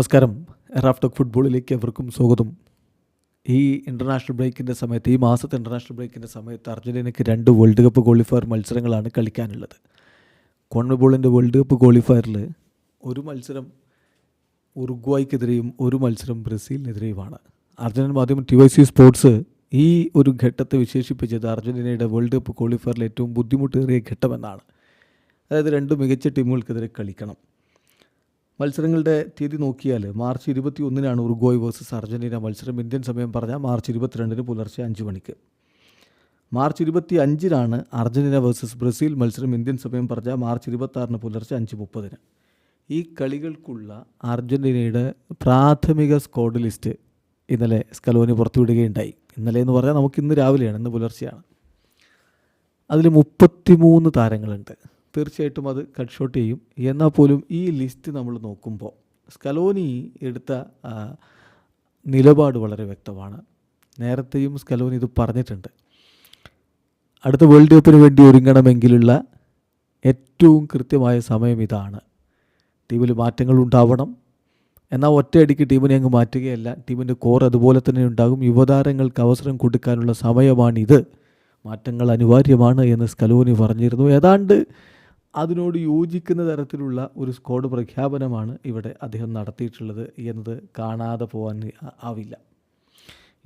നമസ്കാരം. റാഫ് ഫുട്ബോളിലേക്ക് എവർക്കും സ്വാഗതം. ഈ ഇന്റർനാഷണൽ ബ്രേക്കിന്റെ സമയത്ത് ഈ മാസത്തെ ഇന്റർനാഷണൽ ബ്രേക്കിന്റെ സമയത്ത് അർജന്റീനയ്ക്ക് രണ്ട് വേൾഡ് കപ്പ് ക്വാളിഫയർ മത്സരങ്ങളാണ് കളിക്കാനുള്ളത്. കോൺമബോളിന്റെ വേൾഡ് കപ്പ് ക്വാളിഫയറിൽ ഒരു മത്സരം ഉറുഗ്വായ്ക്കെതിരെയും ഒരു മത്സരം ബ്രസീലിനെതിരെയുമാണ്. അർജന്റീന മാധ്യമം ടി വൈ സി സ്പോർട്സ് ഈ ഒരു ഘട്ടത്തെ വിശേഷിപ്പിച്ചത് അർജന്റീനയുടെ വേൾഡ് കപ്പ് ക്വാളിഫയറിൽ ഏറ്റവും ബുദ്ധിമുട്ടേറിയ ഘട്ടമെന്നാണ്. അതായത് രണ്ട് മികച്ച ടീമുകൾക്കെതിരെ കളിക്കണം. മത്സരങ്ങളുടെ തീയതി നോക്കിയാൽ മാർച്ച് ഇരുപത്തി ഒന്നിനാണ് ഉറുഗോയ് വേഴ്സസ് അർജന്റീന മത്സരം. ഇന്ത്യൻ സമയം പറഞ്ഞാൽ മാർച്ച് ഇരുപത്തിരണ്ടിന് പുലർച്ചെ അഞ്ച് മണിക്ക്. മാർച്ച് ഇരുപത്തി അഞ്ചിനാണ് അർജന്റീന വേഴ്സസ് ബ്രസീൽ മത്സരം. ഇന്ത്യൻ സമയം പറഞ്ഞാൽ മാർച്ച് ഇരുപത്താറിന് പുലർച്ചെ അഞ്ച് മുപ്പതിന്. ഈ കളികൾക്കുള്ള അർജന്റീനയുടെ പ്രാഥമിക സ്കോഡ് ലിസ്റ്റ് ഇന്നലെ സ്കലോനി പുറത്തുവിടുകയുണ്ടായി. ഇന്നലെ എന്ന് പറഞ്ഞാൽ നമുക്ക് ഇന്ന് രാവിലെയാണ് ഇന്ന് പുലർച്ചെയാണ്. അതിൽ മുപ്പത്തിമൂന്ന് താരങ്ങളുണ്ട്. തീർച്ചയായിട്ടും അത് കട്ട് ഷോട്ട് ചെയ്യും. എന്നാൽ പോലും ഈ ലിസ്റ്റ് നമ്മൾ നോക്കുമ്പോൾ സ്കലോനി എടുത്ത നിലപാട് വളരെ വ്യക്തമാണ്. നേരത്തെയും സ്കലോനി ഇത് പറഞ്ഞിട്ടുണ്ട്. അടുത്ത വേൾഡ് കപ്പിന് വേണ്ടി ഒരുങ്ങണമെങ്കിലുള്ള ഏറ്റവും കൃത്യമായ സമയം ഇതാണ്. ടീമിൽ മാറ്റങ്ങൾ ഉണ്ടാവണം. എന്നാൽ ഒറ്റയടിക്ക് ടീമിനെ അങ്ങ് മാറ്റുകയല്ല. ടീമിന്റെ കോർ അതുപോലെ തന്നെ ഉണ്ടാകും. യുവതാരങ്ങൾക്ക് അവസരം കൊടുക്കാനുള്ള സമയമാണിത്. മാറ്റങ്ങൾ അനിവാര്യമാണ് എന്ന് സ്കലോനി പറഞ്ഞിരുന്നു. ഏതാണ്ട് അതിനോട് യോജിക്കുന്ന തരത്തിലുള്ള ഒരു സ്ക്വാഡ് പ്രഖ്യാപനമാണ് ഇവിടെ അദ്ദേഹം നടത്തിയിട്ടുള്ളത് എന്നത് കാണാതെ പോകാൻ ആവില്ല.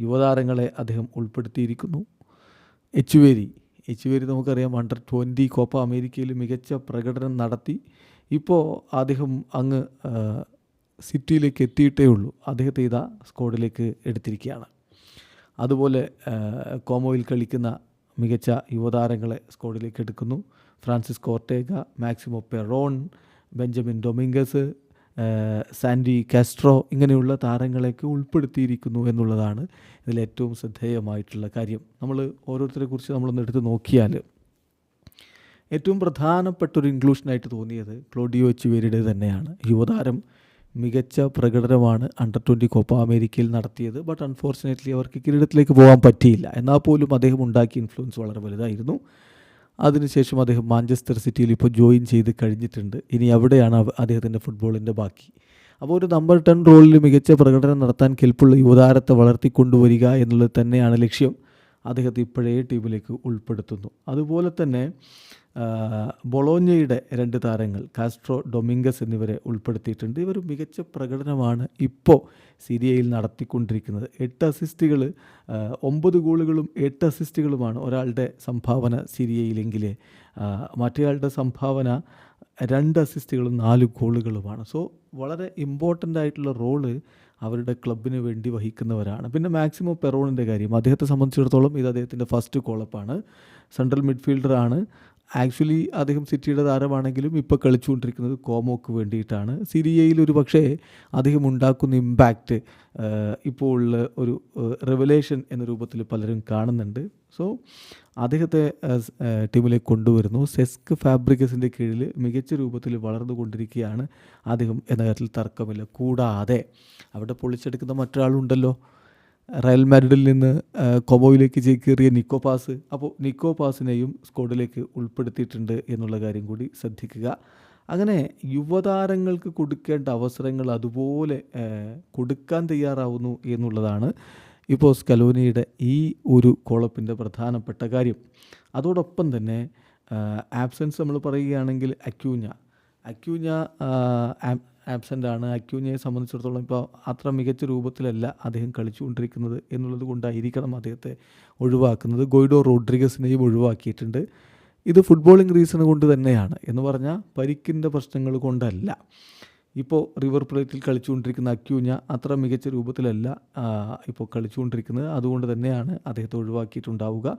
യുവതാരങ്ങളെ അദ്ദേഹം ഉൾപ്പെടുത്തിയിരിക്കുന്നു. എച്ചുവേരി. എച്ചുവേരി നമുക്കറിയാം അണ്ടർ ട്വന്റി കോപ്പ അമേരിക്കയിൽ മികച്ച പ്രകടനം നടത്തി. ഇപ്പോൾ അദ്ദേഹം അങ്ങ് സിറ്റിയിലേക്ക് എത്തിയിട്ടേ ഉള്ളൂ. അദ്ദേഹത്തെ ഇതാ സ്ക്വാഡിലേക്ക് എടുത്തിരിക്കുകയാണ്. അതുപോലെ കോമോയിൽ കളിക്കുന്ന മികച്ച യുവതാരങ്ങളെ സ്ക്വാഡിലേക്ക് എടുക്കുന്നു. Francisco Ortega Maximo Perrone Benjamin Dominguez Santi Castro ഇങ്ങനെയുള്ള താരങ്ങളെയൊക്കെ ഉൾപ്പെടുത്തിയിരിക്കുന്നു എന്നുള്ളതാണ് ഇതിലേറ്റവും ശ്രദ്ധേയമായിട്ടുള്ള കാര്യം. നമ്മൾ ഓരോരുത്തരെ കുറിച്ച് നമ്മളൊന്ന് എടുത്ത് നോക്കിയാൽ ഏറ്റവും പ്രധാനപ്പെട്ട ഒരു ഇൻക്ലൂഷനായിട്ട് തോന്നിയത് ക്ലോഡിയോ എച്ച് എച്ചുവേരിയുടെ തന്നെയാണ്. യുവതാരം മികച്ച പ്രകടനമാണ് അണ്ടർ ട്വന്റി കോപ്പ അമേരിക്കയിൽ നടത്തിയത്. ബട്ട് അൺഫോർച്ചുനേറ്റ്ലി അവർക്ക് കിരീടത്തിലേക്ക് പോകാൻ പറ്റിയില്ല. എന്നാൽ പോലും അദ്ദേഹം ഉണ്ടാക്കിയ ഇൻഫ്ലുവൻസ് വളരെ വലുതായിരുന്നു. അതിനുശേഷം അദ്ദേഹം മാഞ്ചസ്റ്റർ സിറ്റിയിൽ ഇപ്പോൾ ജോയിൻ ചെയ്ത് കഴിഞ്ഞിട്ടുണ്ട്. ഇനി അവിടെയാണ് അവ- അദ്ദേഹത്തിന്റെ ഫുട്ബോളിന്റെ ബാക്കി. അപ്പോൾ ഒരു നമ്പർ ടെൻ റോളിൽ മികച്ച പ്രകടനം നടത്താൻ കെൽപ്പുള്ള യുവതാരത്തെ വളർത്തിക്കൊണ്ടുവരിക എന്നുള്ളത് തന്നെയാണ് ലക്ഷ്യം. അദ്ദേഹത്തെ ഇപ്പോഴേ ടീമിലേക്ക് ഉൾപ്പെടുത്തുന്നു. അതുപോലെ തന്നെ ബൊളോഞ്ഞയുടെ രണ്ട് താരങ്ങൾ കാസ്ട്രോ ഡൊമിംഗസ് എന്നിവരെ ഉൾപ്പെടുത്തിയിട്ടുണ്ട്. ഇവർ മികച്ച പ്രകടനമാണ് ഇപ്പോൾ സിരിയയിൽ നടത്തിക്കൊണ്ടിരിക്കുന്നത്. എട്ട് അസിസ്റ്റുകൾ ഒമ്പത് ഗോളുകളും എട്ട് അസിസ്റ്റുകളുമാണ് ഒരാളുടെ സംഭാവന സിരിയയിലെങ്കിൽ മറ്റേയാളുടെ സംഭാവന രണ്ട് അസിസ്റ്റുകളും നാല് ഗോളുകളുമാണ്. സോ വളരെ ഇമ്പോർട്ടന്റ് ആയിട്ടുള്ള റോൾ അവരുടെ ക്ലബിന് വേണ്ടി വഹിക്കുന്നവരാണ്. പിന്നെ മാക്സിമം പെറോണിന്റെ കാര്യം. അദ്ദേഹത്തെ സംബന്ധിച്ചിടത്തോളം ഇത് അദ്ദേഹത്തിന്റെ ഫസ്റ്റ് കോളപ്പാണ് സെൻട്രൽ മിഡ്ഫീൽഡറാണ് ആക്ച്വലി അദ്ദേഹം സിറ്റിയുടെ താരമാണെങ്കിലും ഇപ്പോൾ കളിച്ചുകൊണ്ടിരിക്കുന്നത് കോമോക്ക് വേണ്ടിയിട്ടാണ്. സിരിയയിൽ ഒരു പക്ഷേ അദ്ദേഹം ഉണ്ടാക്കുന്ന ഇമ്പാക്റ്റ് ഇപ്പോൾ ഒരു റെവലേഷൻ എന്ന രൂപത്തിൽ പലരും കാണുന്നുണ്ട്. സോ അദ്ദേഹത്തെ ടീമിലേക്ക് കൊണ്ടുവരുന്നു. സെസ്ക് ഫാബ്രിക്കസിന്റെ കീഴിൽ മികച്ച രൂപത്തിൽ വളർന്നുകൊണ്ടിരിക്കുകയാണ് അദ്ദേഹം എന്ന കാര്യത്തിൽ തർക്കമില്ല. കൂടാതെ അവിടെ പൊളിച്ചെടുക്കുന്ന മറ്റൊരാളുണ്ടല്ലോ. റയൽ മാഡ്രിഡിൽ നിന്ന് കൊമോയിലേക്ക് ചേക്കേറിയ നിക്കോ പാസ്. അപ്പോൾ നിക്കോ പാസിനെയും സ്ക്വാഡിലേക്ക് ഉൾപ്പെടുത്തിയിട്ടുണ്ട് എന്നുള്ള കാര്യം കൂടി ശ്രദ്ധിക്കുക. അങ്ങനെ യുവതാരങ്ങൾക്ക് കൊടുക്കേണ്ട അവസരങ്ങൾ അതുപോലെ കൊടുക്കാൻ തയ്യാറാവുന്നു എന്നുള്ളതാണ് ഇപ്പോൾ സ്കലോനിയുടെ ഈ ഒരു കോളപ്പിന്റെ പ്രധാനപ്പെട്ട കാര്യം. അതോടൊപ്പം തന്നെ ആബ്സെൻസ് നമ്മൾ പറയുകയാണെങ്കിൽ അക്യൂഞ്ഞ. അക്യൂഞ്ഞ ആബ്സെന്റ് ആണ്. അക്യൂഞ്ഞയെ സംബന്ധിച്ചിടത്തോളം ഇപ്പോൾ അത്ര മികച്ച രൂപത്തിലല്ല അദ്ദേഹം കളിച്ചുകൊണ്ടിരിക്കുന്നത് എന്നുള്ളത് കൊണ്ടായിരിക്കണം അദ്ദേഹത്തെ ഒഴിവാക്കുന്നത്. ഗോയിഡോ റോഡ്രിഗസിനെയും ഒഴിവാക്കിയിട്ടുണ്ട്. ഇത് ഫുട്ബോളിംഗ് റീസൺ കൊണ്ട് തന്നെയാണ്. എന്ന് പറഞ്ഞാൽ പരിക്കിന്റെ പ്രശ്നങ്ങൾ കൊണ്ടല്ല. ഇപ്പോൾ റിവർ പ്ലേറ്റിൽ കളിച്ചുകൊണ്ടിരിക്കുന്ന അക്യൂഞ്ഞ അത്ര മികച്ച രൂപത്തിലല്ല ഇപ്പോൾ കളിച്ചുകൊണ്ടിരിക്കുന്നത്. അതുകൊണ്ട് തന്നെയാണ് അദ്ദേഹത്തെ ഒഴിവാക്കിയിട്ടുണ്ടാവുക.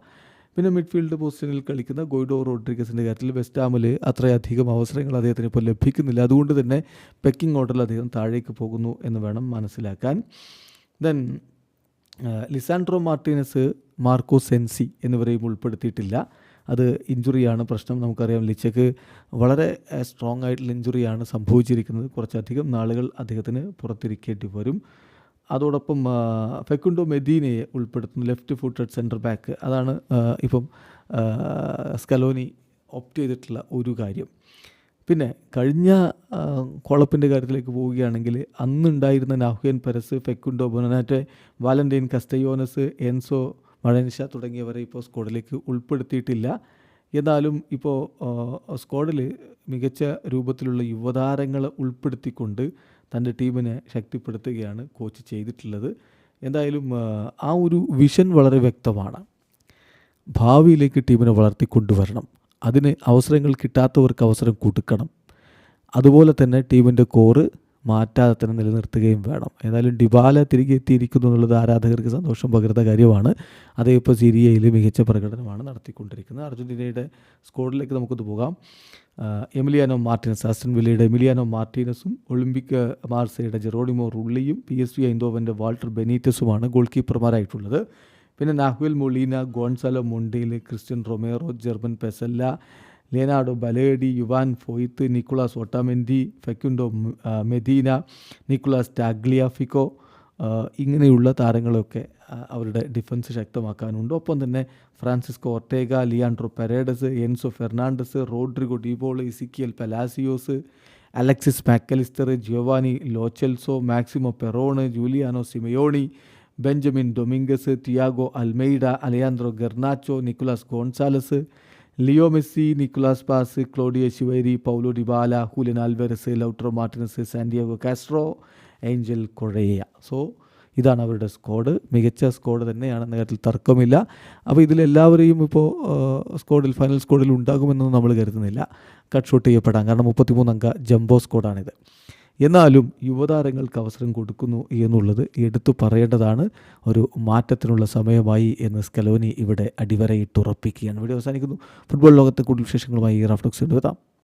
പിന്നെ മിഡ്ഫീൽഡ് പൊസിഷനിൽ കളിക്കുന്ന ഗോയിഡോ റോഡ്രിഗസിന്റെ കാര്യത്തിൽ വെസ്റ്റ് ഹാമിൽ അത്രയധികം അവസരങ്ങൾ അദ്ദേഹത്തിന് ഇപ്പോൾ ലഭിക്കുന്നില്ല. അതുകൊണ്ട് തന്നെ പെക്കിംഗ് ഓർഡറിൽ അദ്ദേഹം താഴേക്ക് പോകുന്നു എന്ന് വേണം മനസ്സിലാക്കാൻ. Then Lisandro Martinez Marco Senesi എന്നിവരെയും ഉൾപ്പെടുത്തിയിട്ടില്ല. അത് ഇഞ്ചുറിയാണ് പ്രശ്നം. നമുക്കറിയാം ലിച്ചക്ക് വളരെ സ്ട്രോങ് ആയിട്ടുള്ള ഇഞ്ചുറിയാണ് സംഭവിച്ചിരിക്കുന്നത്. കുറച്ചധികം നാളുകൾ അദ്ദേഹത്തിന് പുറത്തിരിക്കേണ്ടി വരും. അതോടൊപ്പം ഫെക്കുണ്ടോ മെദീനയെ ഉൾപ്പെടുത്തുന്നു ലെഫ്റ്റ് ഫുട്ടഡ് സെന്റർ ബാക്ക്. അതാണ് ഇപ്പം സ്കലോനി ഓപ്റ്റ് ചെയ്തിട്ടുള്ള ഒരു കാര്യം. പിന്നെ കഴിഞ്ഞ കുളപ്പിന്റെ കാര്യത്തിലേക്ക് പോവുകയാണെങ്കിൽ അന്നുണ്ടായിരുന്ന Nahuel Perez Facundo Buonanotte Valentin Castellanos Enzo മഴനിഷ തുടങ്ങിയവരെ ഇപ്പോൾ സ്കോഡിലേക്ക് ഉൾപ്പെടുത്തിയിട്ടില്ല. എന്നാലും ഇപ്പോൾ സ്ക്വാഡിൽ മികച്ച രൂപത്തിലുള്ള യുവതാരങ്ങളെ ഉൾപ്പെടുത്തിക്കൊണ്ട് തന്റെ ടീമിനെ ശക്തിപ്പെടുത്തുകയാണ് കോച്ച് ചെയ്തിട്ടുള്ളത്. എന്തായാലും ആ, ഒരു വിഷൻ വളരെ വ്യക്തമാണ്. ഭാവിയിലേക്ക് ടീമിനെ വളർത്തിക്കൊണ്ടുവരണം. അതിന് അവസരങ്ങൾ കിട്ടാത്തവർക്ക് അവസരം കൊടുക്കണം. അതുപോലെ തന്നെ ടീമിന്റെ കോറ് മാറ്റാതെ തന്നെ നിലനിർത്തുകയും വേണം. ഏതായാലും ഡിബാല തിരികെ എത്തിയിരിക്കുന്നു എന്നുള്ളത് ആരാധകർക്ക് സന്തോഷം പകരുന്ന കാര്യമാണ്. അതേ ഇപ്പോൾ സിരിയയിൽ മികച്ച പ്രകടനമാണ് നടത്തിക്കൊണ്ടിരിക്കുന്നത്. അർജന്റീനയുടെ സ്കോഡിലേക്ക് നമുക്കൊന്ന് പോകാം. എമിലിയാനോ മാർട്ടിനസ് ആസ്റ്റൻ വില്ലയുടെ എമിലിയാനോ മാർട്ടിനസും ഒളിമ്പിക് മാർസയുടെ ജെറോണിമോ റുള്ളിയും പി എസ് വി ഐന്തോവന്റെ വാൾട്ടർ ബെനീറ്റസുമാണ് ഗോൾ കീപ്പർമാരായിട്ടുള്ളത് പിന്നെ Nahuel Molina Gonzalo Montiel Cristian Romero German Pezzella Leonardo Balerdi Juan Foyth Nicolas Otamendi ആ, മെദീന നിക്കുളാസ് ടാഗ്ലിയാഫിക്കോ ഇങ്ങനെയുള്ള താരങ്ങളൊക്കെ അവരുടെ ഡിഫൻസ് ശക്തമാക്കാനുണ്ട്. ഒപ്പം തന്നെ Francisco Ortega Leandro Paredes Enzo Fernandez Rodrigo De Paul Exequiel Palacios Alexis Mac Allister Giovani Lo Celso Maximo Perrone Giuliano Simeone Benjamin Dominguez Thiago Almada Alejandro Garnacho Nicolas Gonzalez Leo Messi Nicolas Paz Claudio Echeverri Paulo Dybala Julian Alvarez Lautaro Martinez Santiago Castro Angel Correa so ഇതാണ് അവരുടെ squad മികച്ച squad തന്നെയാണെന്ന കാര്യത്തിൽ തർക്കമില്ല. അപ്പോൾ ഇതിലെല്ലാവരെയും ഇപ്പോൾ സ്ക്വാഡിൽ final സ്ക്വാഡിൽ ഉണ്ടാകുമെന്നൊന്നും നമ്മൾ കരുതുന്നില്ല. കട്ട് ഷൂട്ട് ചെയ്യപ്പെടാം. കാരണം മുപ്പത്തിമൂന്നംഗ ജംബോ സ്ക്വാഡാണിത് എന്നാലും യുവതാരങ്ങൾക്ക് അവസരം കൊടുക്കുന്നു എന്നുള്ളത് എടുത്തു പറയേണ്ടതാണ്. ഒരു മാറ്റത്തിനുള്ള സമയമായി എന്ന് സ്കലോനി ഇവിടെ അടിവരയിട്ട് ഉറപ്പിക്കുകയാണ് ഇവിടെ അവസാനിക്കുന്നു. ഫുട്ബോൾ ലോകത്തെ കൂടുതൽ വിശേഷങ്ങളുമായി റാഫ്റ്റോക്സ് എത്താം